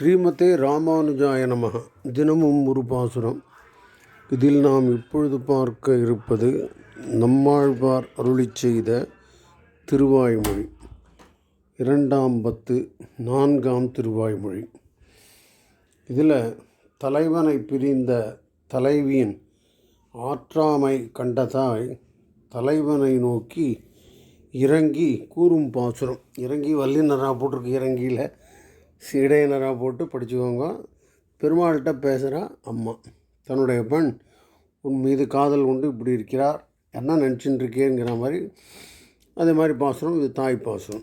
ஸ்ரீமதே ராமானுஜாய நமः தினமும் ஒரு பாசுரம். இதில் நாம் இப்பொழுது பார்க்க இருப்பது நம்மாழ்வார் அருளிச் செய்த திருவாய்மொழி. இரண்டாம் பத்து நான்காம் திருவாய்மொழி. இதில் தலைவனை பிரிந்த தலைவியின் ஆற்றாமை கண்டதாய் தலைவனை நோக்கி இறங்கி கூறும் பாசுரம். இறங்கி வல்லினராக போட்டிருக்கு இறங்கியில். இடையினராக போட்டு படிச்சுக்கோங்க. பெருமாள்கிட்ட பேசுகிறா அம்மா தன்னுடைய பெண் உன் மீது காதல் கொண்டு இப்படி இருக்கிறார் என்ன நினச்சின்னு இருக்கேங்கிற மாதிரி அதே மாதிரி பாசுரம் இது தாய் பாசுரம்.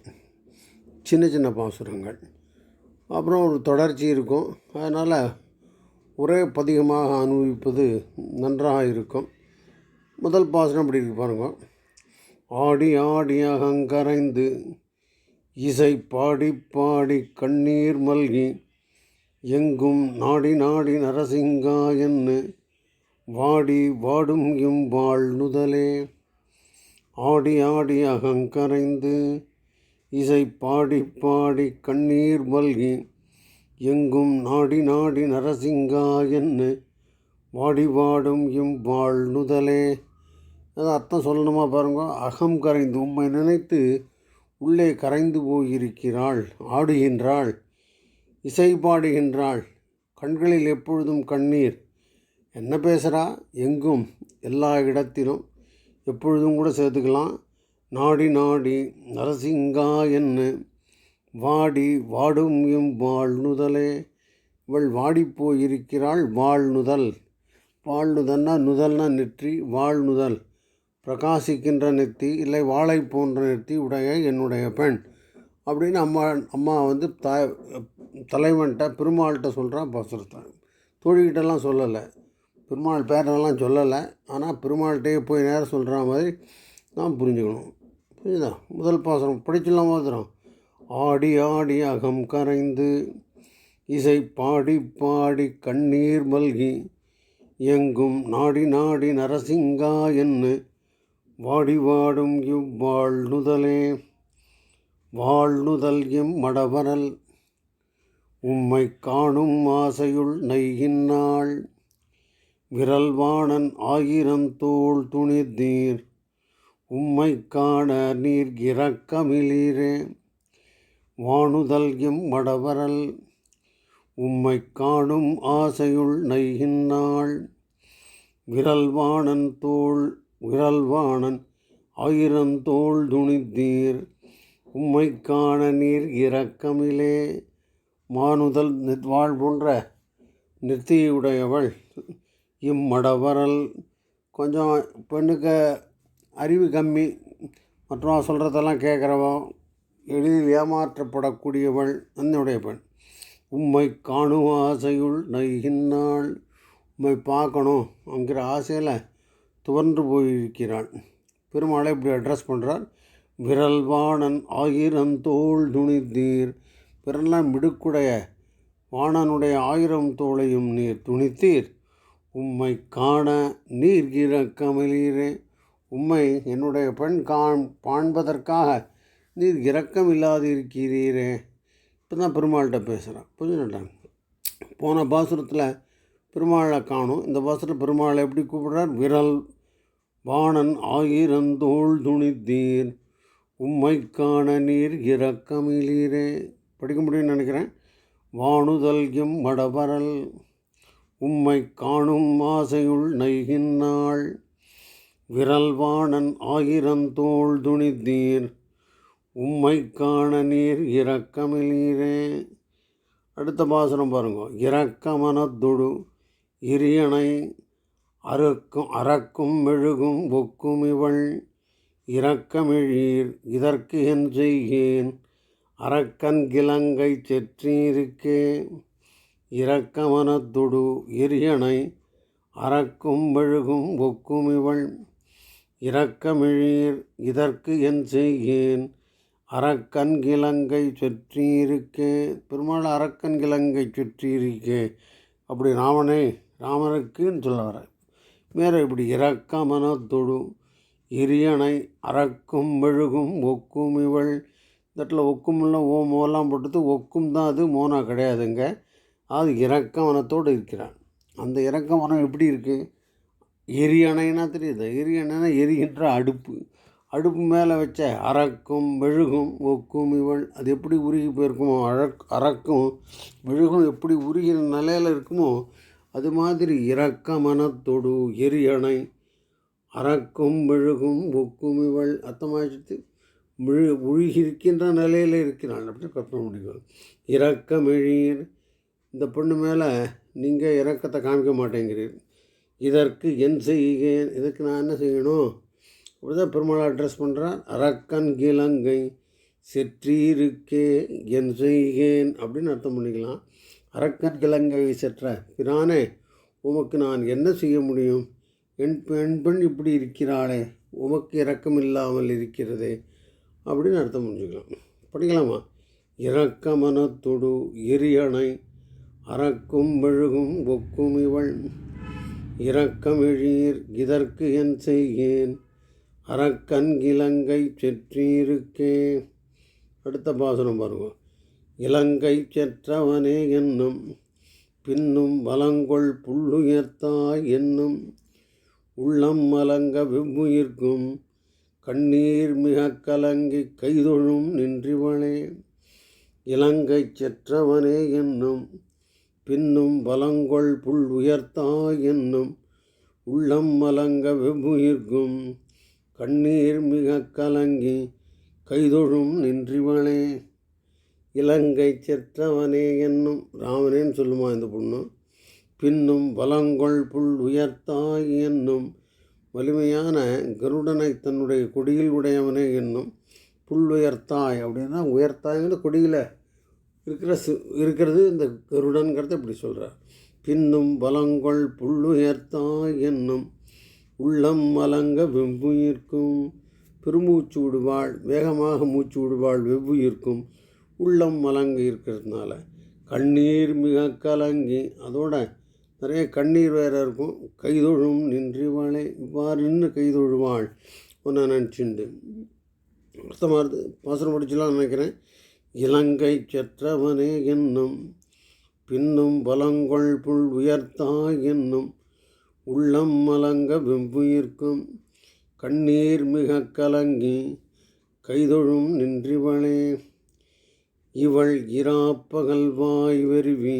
சின்ன சின்ன பாசுரங்கள். அப்புறம் ஒரு தொடர்ச்சி இருக்கும். அதனால் ஒரே பதிகமாக அனுபவிப்பது நன்றாக இருக்கும். முதல் பாசுரம் இப்படி இருக்கு பாருங்க. ஆடி ஆடி அகங்கரைந்து இசை பாடி பாடி கண்ணீர் மல்கி எங்கும் நாடி நாடி நரசிங்கா என்ன வாடி வாடும் எம் வாழ்நுதலே ஆடி ஆடி அகங்கரைந்து இசை பாடி பாடி கண்ணீர் மல்கி எங்கும் நாடி நாடி நரசிங்கா என்ன வாடி வாடும் எம் வாழ்நுதலே அதை அது அர்த்தம் சொல்லணுமா பாருங்க அகம் கரைந்து உம்மை நினைத்து உள்ளே கரைந்து போயிருக்கிறாள். ஆடுகின்றாள் இசை பாடுகின்றாள் கண்களில் எப்பொழுதும் கண்ணீர். என்ன பேசுகிறா எங்கும் எல்லா இடத்திலும். எப்பொழுதும் கூட சேர்த்துக்கலாம். நாடி நாடி நரசிங்கா என்ன? வாடி வாடும் எம் வாழ்நுதலே இவள் வாடிப்போயிருக்கிறாள் வாழ்நுதல் வாழ்நுதல்னா நுதல்னா நெற்றி வாழ்நுதல் பிரகாசிக்கின்ற நெத்தி இல்லை வாழை போன்ற நெத்தி உடைய என்னுடைய பெண். அப்படின்னு அம்மா அம்மா வந்து த தலைவன்கிட்ட பெருமாள்கிட்ட சொல்கிறான் பாசுரத்தை. தோழிக்கிட்டலாம் சொல்லலை. பெருமாள் பேரெல்லாம் சொல்லலை. ஆனால் பெருமாள்கிட்டே போய் நேரம் சொல்கிற மாதிரி நாம் புரிஞ்சுக்கணும். புரியுதா முதல் பாசுரம். படிச்சுலாம் பாசுரம் ஆடி ஆடி அகம் கரைந்து இசை பாடி பாடி கண்ணீர் மல்கி எங்கும் நாடி நாடி நரசிங்கா என்று வாடிவாடும் இவ்வாழ்நுதலே வாழ்நுதல் எம் மடவரல் உம்மை காணும் ஆசையுள் நெய்கின்னாள் விரல்வாணன் ஆயிரந்தோள் தோள் உம்மை காண நீர் இறக்கமிலீரே வானுதல் எம் மடவரல் உம்மை காணும் ஆசையுள் நெய்கின்னாள் விரல்வாணன் தோள் விரல்வாணன் ஆயிரந்தோள் துணித்தீர் உம்மை காண நீர் இரக்கமிலே. மானுதல் வாழ் போன்ற நெத்தியுடையவள் இம்மடவரல் கொஞ்சம் பெண்ணுக்கு அறிவு கம்மி. மற்றும் சொல்கிறதெல்லாம் கேட்குறவோ எளிதில் ஏமாற்றப்படக்கூடியவள் என்னுடைய பெண். உம்மை காணும் ஆசையுள் நைகின்னாள் உம்மை பார்க்கணும் அப்படிங்கிற ஆசையில் துவன்று போயிருக்கிறான். பெருமாளை இப்படி அட்ரஸ் பண்ணுறார் விரல்வாணன் ஆயிரம் துணி துணித்தீர். பிறலாம் மிடுக்குடைய வாணனுடைய ஆயிரம் தோளையும் நீர் துணித்தீர். உம்மை காண நீர் இறக்கமிலீரே உம்மை என்னுடைய பெண் காண் காண்பதற்காக நீர் இரக்கம் இல்லாதிருக்கிறீரே இப்போ தான் பெருமாள்கிட்ட பேசுகிறான் புரிஞ்சுட்டாங்க போன பாசுரத்தில் பெருமாளை காணும். இந்த பாசுரத்தில் பெருமாளை எப்படி கூப்பிடுறார்? விரல் வாணன் ஆயிரந்தோள் துணித்தீர் உம்மை காண நீர் இரக்கமிலீரே. படிக்க முடியும்னு நினைக்கிறேன். வானுதல் எம் மடவரல் உம்மை காணும் ஆசையுள் நைகின்னாள் விரல் வாணன் ஆயிரந்தோள் துணித்தீர் உம்மை காண நீர் இரக்கமிலீரே. அடுத்த பாசனம் பாருங்க. இரக்கமனத்தொடு இரியணை அறுக்கும் அறக்கும் மெழுகும் ஒக்கும் இவள். இரக்கமெழீர் இதற்கு என் செய்கேன். அரக்கன் கிழங்கை செற்றீருக்கே. இரக்கமனத்துடு எரியணை அறக்கும் மெழுகும் ஒக்கும் இவள். இரக்கமிழீர் இதற்கு என் செய்கேன். அரக்கன் கிழங்கை சுற்றியிருக்கே பெருமாள் அரக்கன் கிழங்கை சுற்றியிருக்கே அப்படி ராமனே ராமனுக்குன்னு சொல்ல வர வேறு இப்படி இரக்கமனத்தொடு இரியணை அறக்கும் மெழுகும் ஒக்கும் இவள். இந்த இடத்துல ஒக்கும்ல ஓ மோலாம் போட்டது ஒக்கும் தான் அது மோனா கிடையாதுங்க. அது இறக்க மனத்தோடு இருக்கிறான். அந்த இறக்க மனம் எப்படி இருக்குது எரியணைனா தெரியுது? எரியணைனா எரிகின்ற அடுப்பு. அடுப்பு மேலே வச்ச அறக்கும் மெழுகும் ஒக்கும் இவள். அது எப்படி உருகி போயிருக்குமோ? அழக் அறக்கும் மெழுகும் எப்படி உருகிற நிலையில் இருக்குமோ அது மாதிரி இரக்க மனத்தொடு எரியணை அறக்கும் மெழுகும் ஒக்கும் இவள். அர்த்தமாகிட்டு முழு முழுகி இருக்கின்ற நிலையில் இருக்கிறாள். அப்படின்னு கற்பனை முடியும் மெழியர் இந்த பொண்ணு மேலே நீங்கள் இரக்கத்தை காமிக்க மாட்டேங்கிறீர். இதற்கு என் செய்கிறேன். இதுக்கு நான் என்ன செய்யணும்? அப்படிதான் பெருமாள் அட்ரஸ் பண்ணுறான் அரக்கன் கிழங்கை செற்றீருக்கே என் செய்கேன் அப்படின்னு அர்த்தம் பண்ணிக்கலாம். அரக்கன் கிழங்கை செற்ற பிரானே உமக்கு நான் என்ன செய்ய முடியும்? என் பெண் பெண் இப்படி இருக்கிறாளே உமக்கு இரக்கம் இல்லாமல் இருக்கிறதே. அப்படின்னு அர்த்தம் புரிஞ்சுக்கலாம். படிக்கலாமா? இரக்கமனத்தொடு எரியணை அறக்கும் மெழுகும் ஒக்கும் இவள். இரக்கமிழீர் இதற்கு என் செய்யேன் அறக்கண் இலங்கை செற்றீருக்கே. அடுத்த பாசனம் பாருங்க. இலங்கை செற்றவனே என்னும் பின்னும் வலங்கொள் புல்லுயர்த்தாய் என்னும் உள்ளம் மலங்க வெவ்வுயிர்க்கும் கண்ணீர் மிக கலங்கி கைதொழும் நின்றிவளே. இலங்கை செற்றவனே என்னும் பின்னும் வலங்கொள் புல் உயர்த்தாய் என்னும் உள்ளம் மலங்க வெவ்வுயிர்க்கும் கண்ணீர் மிக கலங்கி கைதொழும் நின்றிவளே. இலங்கை செற்றவனே என்னும் ராமனேன்னு சொல்லுமா இந்த பொண்ணு. பின்னும் வலங்கொள் புல் உயர்த்தாய் என்னும் வலிமையான கருடனை தன்னுடைய கொடியில் உடையவனே என்னும் புல் உயர்த்தாய் அப்படின்னா உயர்த்தாய்ங்கிற கொடியில் இருக்கிற சு இருக்கிறது இந்த கருடன்கிறத இப்படி சொல்கிறார் பின்னும் பலங்கொள் புல்லுயர்த்தாய் என்னும் உள்ளம் மலங்க வெவ்வுயிர்க்கும் பெருமூச்சு விடுவாள் வேகமாக மூச்சு விடுவாள் வெவ்வுயிர்க்கும் உள்ளம் மலங்கி இருக்கிறதுனால கண்ணீர் மிக கலங்கி அதோட நிறைய கண்ணீர் வேறு இருக்கும். கைதொழும் நின்றிவாளே இவ்வாறு நின்று கைதொழுவாள். ஒன்று நினச்சிண்டு. அர்த்தமாக இருந்து பாசனம் படிச்சுலாம் நினைக்கிறேன். இலங்கை செற்றவனே என்னும் பின்னும் பலங்கொள் புல் உயர்த்தாய் என்னும் உள்ளம் மலங்க வெவ்வுயிர்க்கும் கண்ணீர் மிக கலங்கி கைதொழும் நின்றிவளே. இவள் இராப்பகல் வாய் வெறுவி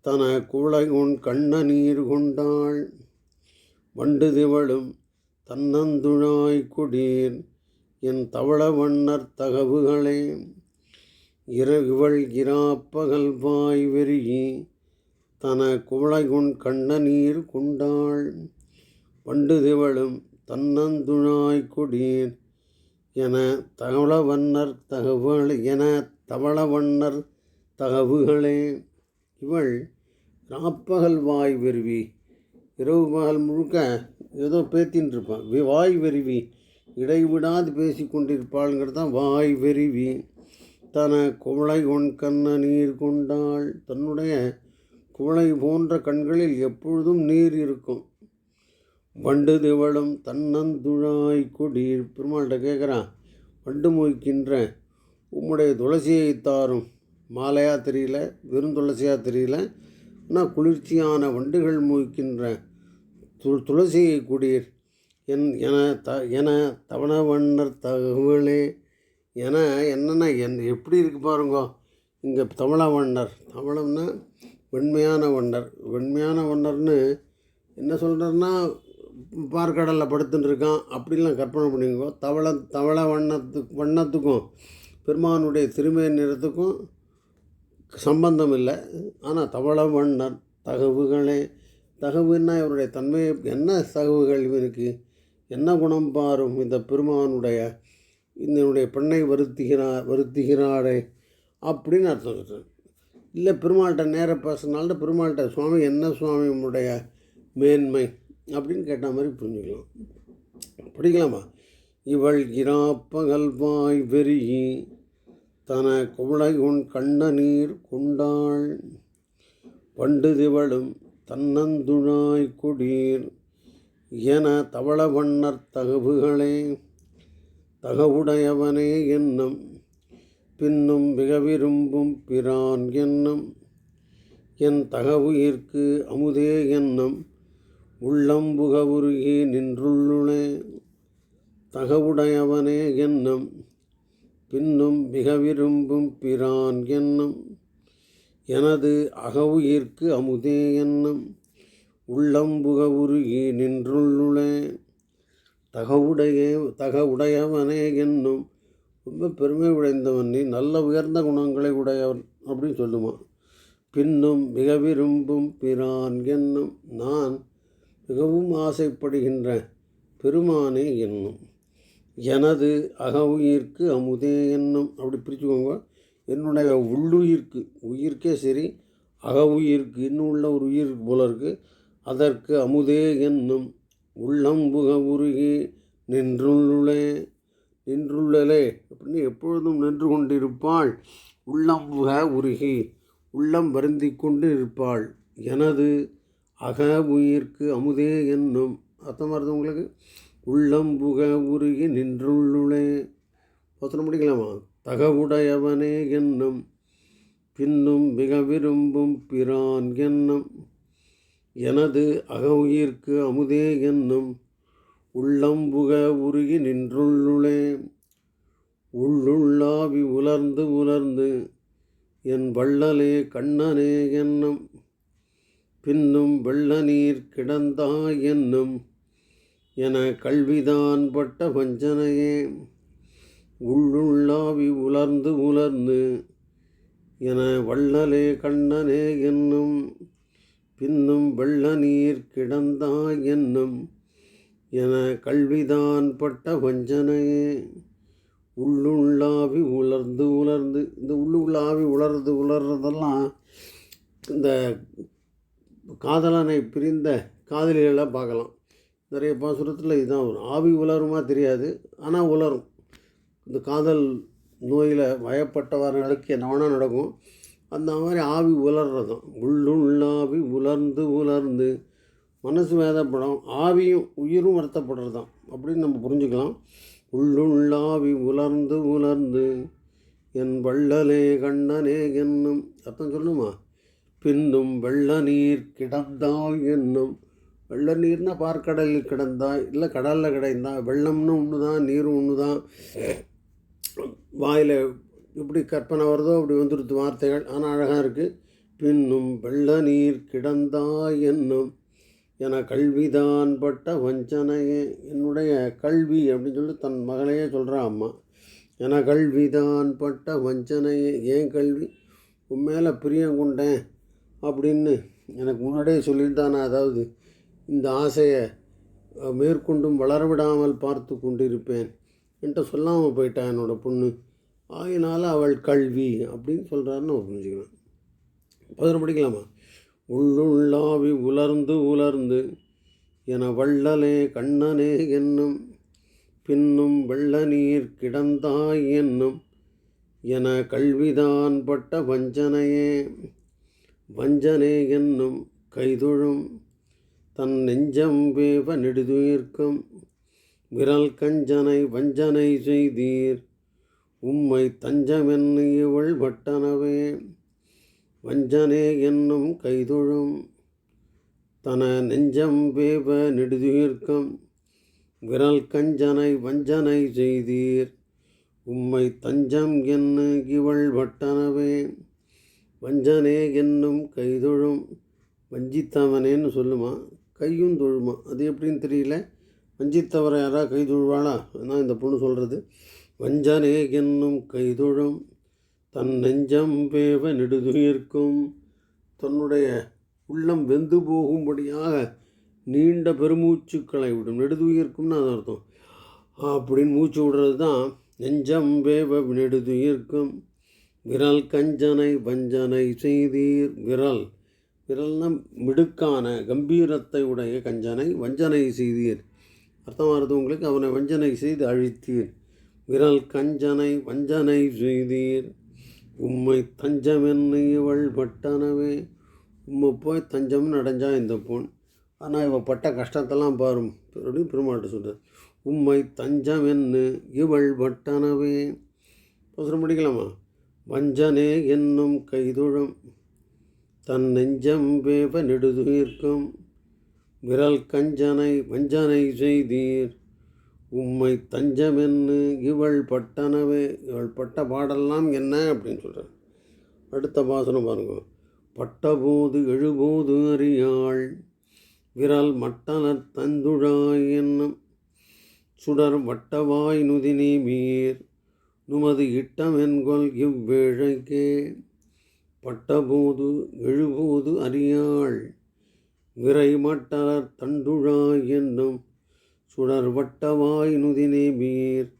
தன குளை உன் கண்ண நீர் கொண்டாள். வண்டு திவளும் தன்னந்துழாய் குடீர் என் தவள வண்ணர் தகவுகளே. இர இவள் இராப்பகல் வாய் வெறியி தன குவளைகுண் கண்ண நீர் கொண்டாள். வண்டு திவளும் தன்னந்துழாய் குடீர் என தவள வண்ணர் தகவல் என தவள வண்ணர் தகவுகளே. இவள் ராப்பகல் வாய் வெறுவி இரவு பகல் முழுக்க ஏதோ பேத்தின்னு இருப்பான் வி- வாய் வெறுவி இடைவிடாது பேசி கொண்டிருப்பாளுங்கிறது தான் வாய் வெறிவி தன குவளை உன் கண்ண நீர் கொண்டாள். தன்னுடைய குவளை போன்ற கண்களில் எப்பொழுதும் நீர் இருக்கும். வண்டு திவளும் தன்னந்துழாய் கொடீர். பெருமாள்கிட்ட கேட்குறான் வண்டு மொய்க்கின்ற உம்முடைய துளசியை தாரும். மாலையாக தெரியல வெறும் துளசியாக தெரியல. ஆனால் குளிர்ச்சியான வண்டுகள் மொய்க்கின்ற து துளசியை குடீர். என் என த என தவண வண்ணர் தகவலே என என்னென்ன என் எப்படி இருக்கு பாருங்க. இங்கே தமிழ வண்ணர். தமிழம்னா வெண்மையான வண்ணர். வெண்மையான வண்ணர்னு என்ன சொல்கிறேன்னா பார்க்கடலில் படுத்துட்டு இருக்கான். அப்படிலாம் கற்பனை பண்ணிக்கோ தவள தவள வண்ணத்துக்கு வண்ணத்துக்கும் பெருமானுடைய திருமேன் நிறத்துக்கும் சம்பந்தம் இல்லை ஆனால் தவளவண்ணன் தகவுகளே தகவுன்னா இவருடைய தன்மை என்ன தகவுகள் இவருக்கு? என்ன குணம் பாரும்? இந்த பெருமானுடைய இதனுடைய பெண்ணை வருத்துகிறார் வருத்துகிறாரே அப்படின்னு அர்த்தம் சொல்கிறேன் இல்லை பெருமாள்கிட்ட நேரம் பேசுனால பெருமாள்கிட்ட சுவாமி என்ன சுவாமி மேன்மை? அப்படின்னு கேட்ட மாதிரி புரிஞ்சுக்கலாம். படிக்கலாமா இவள் இராப்பகல் வாய் வெறியி தன குவளை உன் கண்ண நீர் கொண்டாள். பண்டுதிவளும் தன்னந்துழாய் குடீர் என தவள வண்ணர் தகவுகளே தகவுடையவனே என்னும் பின்னும் மிக விரும்பும் பிரான் என்னும் என் தகவுயிர்க்கு அமுதே என்னும் உள்ளம்புக நின்றுள்ளுளே. தகவுடையவனே என்னும் பின்னும் மிக விரும்பும் பிரான் என்னும் எனது அகவுயிர்க்கு அமுதே என்னும் உள்ளம்புக உருகி நின்றுள்ளுளே தகவுடைய தகவுடையவனே என்னும் ரொம்ப பெருமை உடைந்தவன் நீ நல்ல உயர்ந்த குணங்களை உடையவன் அப்படின்னு சொல்லுமா. பின்னும் மிக விரும்பும் பிரான் என்னும் நான் மிகவும் ஆசைப்படுகின்ற பெருமானே என்னும். எனது அகவுயிர்க்கு அமுதே எண்ணம் அப்படி பிரிச்சுக்கோங்க. என்னுடைய உள்ளுயிர்க்கு உயிர்க்கே சரி அகவுயிர்க்கு இன்னும் உள்ள ஒரு உயிர் போல இருக்குது அதற்கு அமுதே என்னும் உள்ளம்புக உருகி நின்றுள்ளே நின்றுள்ளலே. அப்படின்னு எப்பொழுதும் நின்று கொண்டிருப்பாள். உள்ளம்புக உருகி உள்ளம் வருந்தி கொண்டு இருப்பாள் எனது அக உயிர்க்கு அமுதே என்னும். அர்த்தமாக இருந்தது உங்களுக்கு? உள்ளம்புக உருகி நின்றுள்ளுளே. பத்திரம் முடிக்கலாமா? தகவுடையவனே என்னும் பின்னும் மிக விரும்பும் பிரான் என்னும் எனது அகவுயிர்க்கு அமுதே என்னும் உள்ளம்புக உருகி நின்றுள்ளுளே. உள்ளுள்ளாவி உலர்ந்து உலர்ந்து என் வள்ளலே கண்ணனே என்னும் பின்னும் வெள்ள நீர் கிடந்தாய் என்னும் என கல்விதான் பட்ட வஞ்சனையே. உள்ளுள்ளாவி உலர்ந்து உலர்ந்து என வள்ளலே கண்ணனே என்னும் பின்னும் வெள்ள நீர் கிடந்தாய் என்னும் என கல்விதான் பட்ட வஞ்சனையே. உள்ளுள்ளாவி உலர்ந்து உலர்ந்து இந்த உள்ளுள்ளாவி உலர்ந்து உலர்றதெல்லாம் இந்த காதலனை பிரிந்த காதலிகளை பார்க்கலாம். நிறைய பாசுரத்தில் இதுதான் வரும். ஆவி உலருமா தெரியாது ஆனால் உலரும். இந்த காதல் நோயில் வயப்பட்டவர்களுக்கு என்னவனா நடக்கும். அந்த மாதிரி ஆவி உலர்றதும் உள்ளுள்ளாவி உலர்ந்து உலர்ந்து மனசு வேதப்படும் ஆவியும் உயிரும் வருத்தப்படுறது தான் அப்படின்னு நம்ம புரிஞ்சுக்கலாம். உள்ளுள்ளாவி உலர்ந்து உலர்ந்து என் வள்ளலே கண்ணனே என்னும் அர்த்தம் சொல்லுமா பின்னும் வெள்ள நீர் கிடந்தாய் என்னும் வெள்ள நீர்னால் பார்க்கடலில் கிடந்தா இல்லை கடலில் கிடந்தா வெள்ளம்னு ஒன்று தான் நீரும் ஒன்று தான் வாயில் எப்படி கற்பனை வருதோ அப்படி வந்துடுது வார்த்தைகள். ஆனால் அழகாக இருக்குது பின்னும் வெள்ள நீர் கிடந்தாய் என்னும் என கல்விதான் பட்ட வஞ்சனையே. என்னுடைய கல்வி அப்படின்னு சொல்லி தன் மகளையே சொல்கிறான் அம்மா. என கல்விதான் பட்ட வஞ்சனையே. ஏன் கல்வி? உன் மேலே பிரியம் கொண்டேன் அப்படின்னு எனக்கு முன்னாடியே சொல்லியிருந்தானே அதாவது இந்த ஆசையை மேற்கொண்டும் வளரவிடாமல் பார்த்து கொண்டிருப்பேன் என்கிட்ட சொல்லாமல் போயிட்டான் என்னோட பொண்ணு. ஆகினால அவள் கல்வி அப்படின்னு சொல்கிறாருன்னு புரிஞ்சுக்கலாம் பதினொரு படிக்கலாமா? உள்ளுள்ளாவி உலர்ந்து உலர்ந்து என வள்ளலே கண்ணனே என்னும் பின்னும் வெள்ள நீர் கிடந்தாய் என்னும் என கல்விதான் பட்ட வஞ்சனையே வஞ்சனே என்னும் கைதொழும் தன் நெஞ்சம் வேவ நெடுதுயிர்க்கும் விரல் கஞ்சனை வஞ்சனை செய்தீர். உம்மை தஞ்சமென்னு இவள் வட்டனவே. வஞ்சனே என்னும் கைதொழும். தன நெஞ்சம் வேவ நெடுதுயிர்க்கம் விரல் கஞ்சனை வஞ்சனை செய்தீர். உம்மை தஞ்சம் என்ன இவள் வட்டனவே. வஞ்சனே என்னும் கைதொழும். வஞ்சித்தவனேன்னு சொல்லுமா? கையும் தொழுமா? அது எப்படின்னு தெரியல. வஞ்சித்தவரை யாராக கை தொழுவாளா? அதான் இந்த பொண்ணு சொல்கிறது வஞ்சனே என்னும் கைதொழும் தன் நெஞ்சம் பேவ நெடுதுயிர்க்கும். தன்னுடைய உள்ளம் வெந்து போகும்படியாக நீண்ட பெருமூச்சுக்களை விடும். நெடுதுயிர்க்கும்னு அது அர்த்தம். அப்படின்னு மூச்சு விடுறது தான் நெஞ்சம் வேவ நெடுதுயிர்க்கும். விரல் கஞ்சனை வஞ்சனை செய்தீர். விரல் விரல்னா மிடுக்கான கம்பீரத்தை உடைய கஞ்சனை வஞ்சனை செய்தீர். அர்த்தமானது உங்களுக்கு அவனை வஞ்சனை செய்து அழித்தீர். விரல் கஞ்சனை வஞ்சனை செய்தீர். உம்மை தஞ்சமென்னு இவள் பட்டனவே. உம்மை போய் தஞ்சம்னு அடைஞ்சா இந்த பொன். ஆனால் இவள் பட்ட கஷ்டத்தெல்லாம் பாரும். அப்படின்னு பெருமாட்ட சொல்கிறார் உம்மை தஞ்சமென்னு இவள் பட்டனவே. அவசரம் படிக்கலாமா? வஞ்சனே என்னும் கைதுழம் தன் நெஞ்சம் வேவ நெடுதுயிர்க்கும் விரல் கஞ்சனை வஞ்சனை செய்தீர். உம்மை தஞ்சமென்னு இவள் பட்டனவே இவள் பட்ட பாடெல்லாம் என்ன அப்படின்னு சொல்கிறார் அடுத்த பாசனம் பாருங்க. பட்டபோது எழுபோது அறியாள். விரல் மட்டலர் தந்துழாய் என்னும். சுடர் வட்டவாய் நுதினி மீர். நுமது இட்டமென்கொள் இவ்வேழைக்கே பட்டபோது எழுபோது அறியாள். விரை மட்டலர் தண்டுழாய் என்னும் சுடர் வட்டவாய் நுதினே மீர்.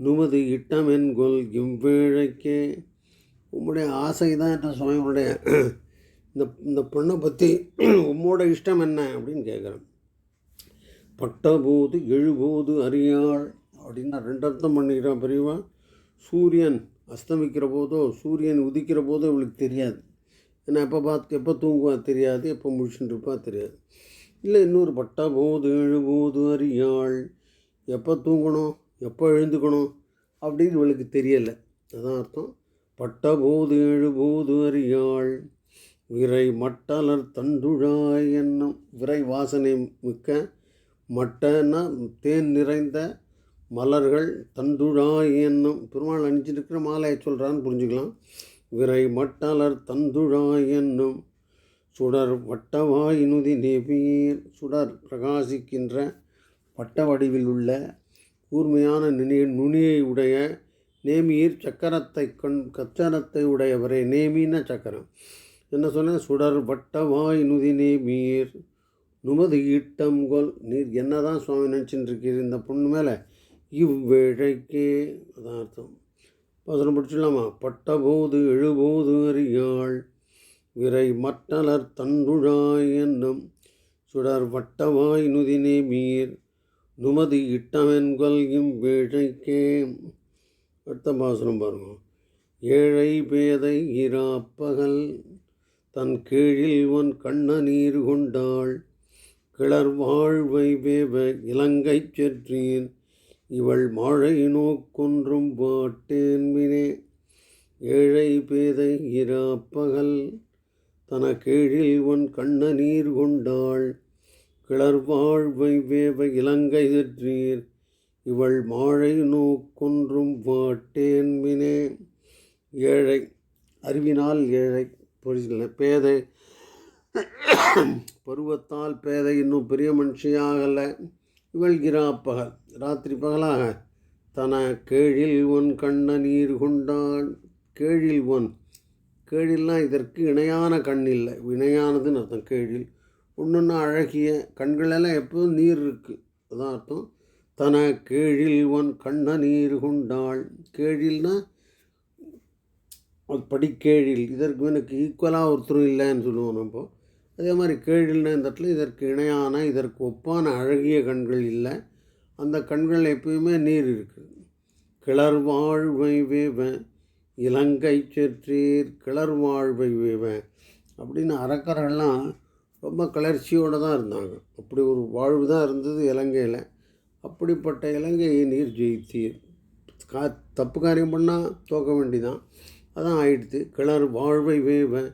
நுமது இட்டமென்கொள் இவ்வேழைக்கே உம்முடைய ஆசை தான் என்ன சுவாமியுடைய இந்த இந்த பொண்ணை பற்றி உம்மோட இஷ்டம் என்ன அப்படின்னு கேட்குறேன் பட்டபோது எழுபோது அறியாள் அப்படின்னு ரெண்டு அர்த்தம் பண்ணிக்கிறான் பெரியவா? சூரியன். அஸ்தமிக்கிற போதோ சூரியன் உதிக்கிற போதோ இவளுக்கு தெரியாது. ஏன்னா எப்போ பார்த்து எப்போ தூங்குவா தெரியாது எப்போ முழிச்சுட்டு இருப்பா தெரியாது. இல்லை இன்னொரு பட்டா போது எழுபோது அறியாள். எப்போ தூங்கணும்? எப்போ எழுந்துக்கணும்? அப்படின்னு இவளுக்கு தெரியலை. அதான் அர்த்தம். பட்ட போது எழுபோது அறியாள். விரை மட்டலர் தண்டுழாய் என்னும் விரை வாசனை மிக்க மட்டன்னா தேன் நிறைந்த மலர்கள் தந்துழாய் என்னும் பெருமாள் அணிஞ்சிருக்கிற மாலையை சொல்கிறான்னு புரிஞ்சுக்கலாம். விரை மட்டலர் தந்துழாய் என்னும் சுடர் வட்டவாய் நுதி நெபீர் சுடர் பிரகாசிக்கின்ற வட்ட வடிவில் உள்ள கூர்மையான நுனி நுனியை உடைய நேமியர் சக்கரத்தை கண் கச்சரத்தை உடையவரே நேமின சக்கரம். என்ன சொன்னேன் சுடர் வட்டவாய் நுதி நேமீர் நுமது ஈட்டம்கொல் நீர் என்னதான் சுவாமி நினச்சின்னு இருக்கீர் இந்த பொண்ணு மேலே? இவ்வேழைக்கே அதான் அர்த்தம் வசனம் படிச்சுடலாமா? பட்டபோது எழுபோது அறியாள் விரை மற்றலர் தன்றுழாய் என்னும் சுடர் வட்டவாய் நுதினே மீர் நுமதி இட்டமென்கொல் இவ்வேழைக்கே அடுத்த பாசனம் பாருங்க. ஏழை பேதை இராப்பகல் தன் கீழில் ஒன் கண்ண நீர் கொண்டாள் கிளர் வாழ்வை வேவ இலங்கை செற்றீர் இவள் மாழை நோக்கொன்றும் பாட்டேன்பினே ஏழை பேதை இராப்பகல் தன கீழில் உன் கண்ண நீர் கொண்டாள். கிளர்வாழ்வை வேவ இலங்கை திற்றீர் இவள் மாழை நோக்கொன்றும் வாட்டேன்மினே ஏழை அறிவினால் ஏழை புரிஞ்சிக்கல. பேதை பருவத்தால் பேதை இன்னும் பெரிய மனுஷியாகலை. இவள் கிராப்பகல் ராத்திரி பகலாக தன கேழில் ஒன் கண்ண நீர் கொண்டான். கேழில் ஒன். கேழில்னால் இதற்கு இணையான கண் இல்லை. இணையானதுன்னு அர்த்தம் கேழில். ஒன்றுன்னா அழகிய கண்களெல்லாம் எப்போதும் நீர் இருக்குது அதான் அர்த்தம். தன கேழில் ஒன் கண்ண நீர் கொண்டாள். கேழில்னா படிக்கேழில். இதற்கு எனக்கு ஈக்குவலாக ஒருத்தரும் இல்லைன்னு சொல்லுவோம் நம்ம. அதே மாதிரி கேழில்னா இந்த இடத்துல இதற்கு இணையான இதற்கு ஒப்பான அழகிய கண்கள் இல்லை. அந்த கண்கள் எப்பயுமே நீர் இருக்குது கிளர் வாழ்வை வேவன் இலங்கை செற்றீர் கிளர் வாழ்வை வேவன் அப்படின்னு அறக்கரெல்லாம் ரொம்ப கிளர்ச்சியோடு தான் இருந்தாங்க. அப்படி ஒரு வாழ்வு தான் இருந்தது இலங்கையில். அப்படிப்பட்ட இலங்கையை நீர் ஜெயித்தீர். கா தப்பு காரியம் பண்ணால் தோக்க வேண்டிதான். அதான் ஆயிடுத்து. கிளர் வாழ்வை வேவன்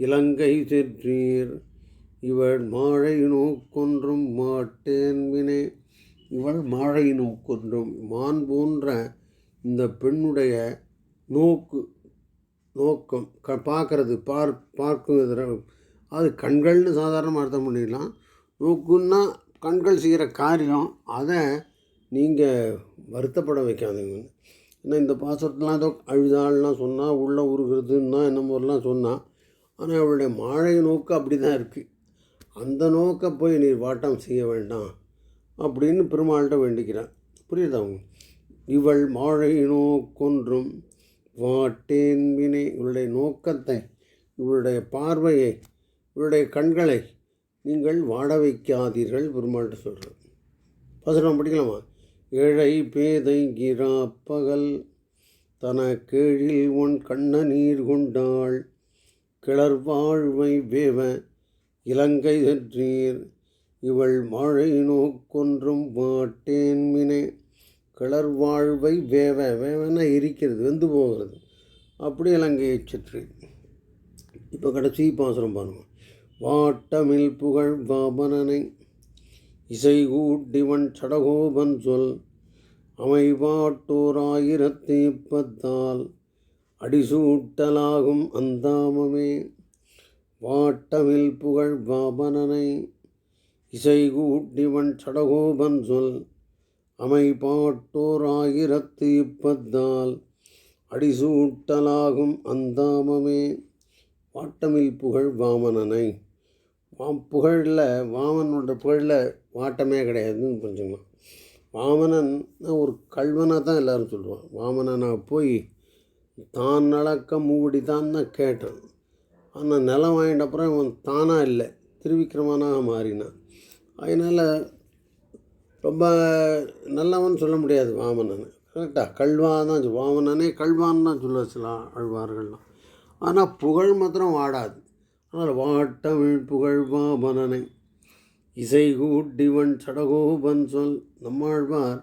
இலங்கை செற்றீர் இவள் மாழை நோக்கொன்றும் மாட்டேன்வினே இவள் மாழை நோக்கொன்றும் மான் போன்ற இந்த பெண்ணுடைய நோக்கு நோக்கம் க பார்க்கறது பார் பார்க்கும் அது கண்கள்னு சாதாரணமாக அர்த்தம் பண்ணிடலாம். நோக்குன்னா கண்கள் செய்கிற காரியம் அதை நீங்கள் வருத்தப்பட வைக்காதீங்க. ஏன்னா இந்த பாசத்தெலாம் ஏதோ அழுதாள்லாம் சொன்னால் உள்ளே உருகிறதுன்னா என்ன மாதிரிலாம் சொன்னால் ஆனால் அவளுடைய மாழை நோக்கு அப்படி தான் இருக்குது அந்த நோக்கை போய் நீ வாட்டம் செய்ய வேண்டாம் அப்படின்னு பெருமாள்கிட்ட வேண்டிக்கிறான். புரியுதா? இவள் மாழை நோக்கொன்றும் வாட்டேன் வினை. இவளுடைய நோக்கத்தை இவளுடைய பார்வையை இவளுடைய கண்களை நீங்கள் வாட வைக்காதீர்கள் பெருமாள்கிட்ட சொல்கிறேன் பசுரம் படிக்கலாமா? ஏழை பேதை பகல் தன கேழில் உன் கண்ண நீர் கொண்டாள் கிளர் வாழ்வை வேவ இலங்கை சென்றீர் இவள் மழை நோக்கொன்றும் மாட்டேன் மினே. கிளர் வாழ்வை வேவ வேவன இருக்கிறது வெந்து போகிறது. அப்படி இலங்கையை சுற்றி இப்போ கடைசி பாசுரம் பாருங்க. வாட்டமில் புகழ் பாபனனை இசை கூட்டிவன் சடகோபன் சொல். அமைவாட்டோர் ஆயிரத்தி இப்பத்தால் அடிசூட்டலாகும் அந்தாமமே. வாட்டமில் புகழ் வாபனனை இசைகூட்டிவன் சடகோபன் சொல் அமைப்பாட்டோர் ஆயிரத்து இப்பத்தால் அடிசூட்டலாகும் அந்தாமமே. வாட்டமில் புகழ் வாமனனை. வாம் புகழில் வாமனோட புகழில் வாட்டமே கிடையாதுன்னு புரிஞ்சுக்கலாம். வாமனன் ஒரு கல்வனாக தான் எல்லோரும் சொல்லுவான் வாமனனாக போய் தான் நடக்க மூடி தான் தான் கேட்டான். ஆனால் நிலம் வாங்கிட்ட அப்புறம் இவன் தானாக இல்லை. திருவிக்கிரமனாக மாறினான். அதனால் ரொம்ப நல்லவன் சொல்ல முடியாது வாமனன். கரெக்டாக கல்வா தான் வாமனனே கல்வான்னு தான் சொல்ல வச்சலாம் அழ்வார்கள்லாம் ஆனால் புகழ் மாத்திரம் வாடாது. ஆனால் வாட்டமிழ் புகழ் வாமனனை. இசை கூட்டிவன் சடகோபன் சொல் நம்மாழ்வார்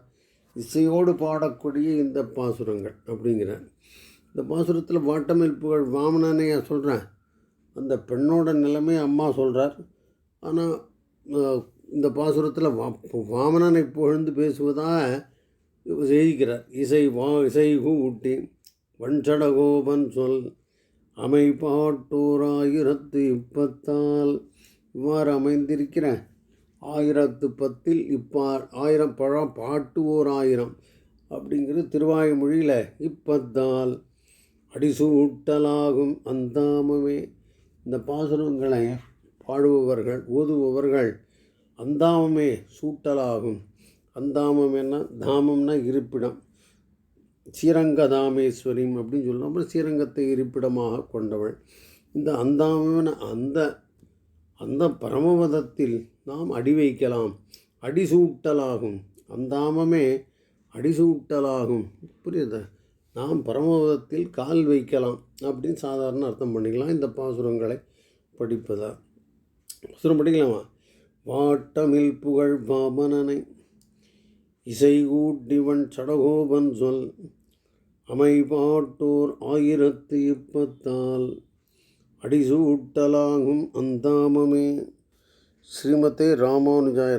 இசையோடு பாடக்கூடிய இந்த பாசுரங்கள் அப்படிங்கிறார். இந்த பாசுரத்தில் வாட்டமில் புகழ் வாமனனையா சொல்கிறேன் அந்த பெண்ணோட நிலைமை அம்மா சொல்கிறார் ஆனால் இந்த பாசுரத்தில் வா வாமனனை புகழ்ந்து பேசுவதாக செய்திக்கிறார் இசை வா இசை ஊட்டி வன்சடகோபன் சொல் அமைப்பாட்டோர் ஆயிரத்து இப்பத்தால் இவ்வாறு அமைந்திருக்கிற ஆயிரத்து பத்தில் இப்பா ஆயிரம் பழம் பாட்டு ஓர் ஆயிரம் அப்படிங்கிறது திருவாய்மொழியில் இப்பத்தால் அடிசூட்டலாகும் அந்தாமமே. இந்த பாசுரங்களை பாடுபவர்கள் ஓதுபவர்கள் அந்தாமமே சூட்டலாகும். அந்தாமம் என்ன? தாமம்னா இருப்பிடம். ஸ்ரீரங்கதாமேஸ்வரிம் அப்படின்னு சொல்லுவோம். ஸ்ரீரங்கத்தை இருப்பிடமாக கொண்டவள். இந்த அந்தாமன அந்த அந்த பரமபதத்தில் நாம் அடி வைக்கலாம். அடிசூட்டலாகும். அந்தாமமே அடிசூட்டலாகும். புரியுதா? நாம் பரமபதத்தில் கால் வைக்கலாம் அப்படின்னு சாதாரண அர்த்தம் பண்ணிக்கலாம். இந்த பாசுரங்களை படிப்பதா? பாசுரம் படிக்கலாமா? வாட்டமில் புகழ் பாபனனை இசை கூட்டிவன் சடகோபன் சொல் அமைபாட்டோர் ஆயிரத்து இப்பத்தால் அடிசூட்டலாகும் அந்தாமமே. ஸ்ரீமதே ராமானுஜாய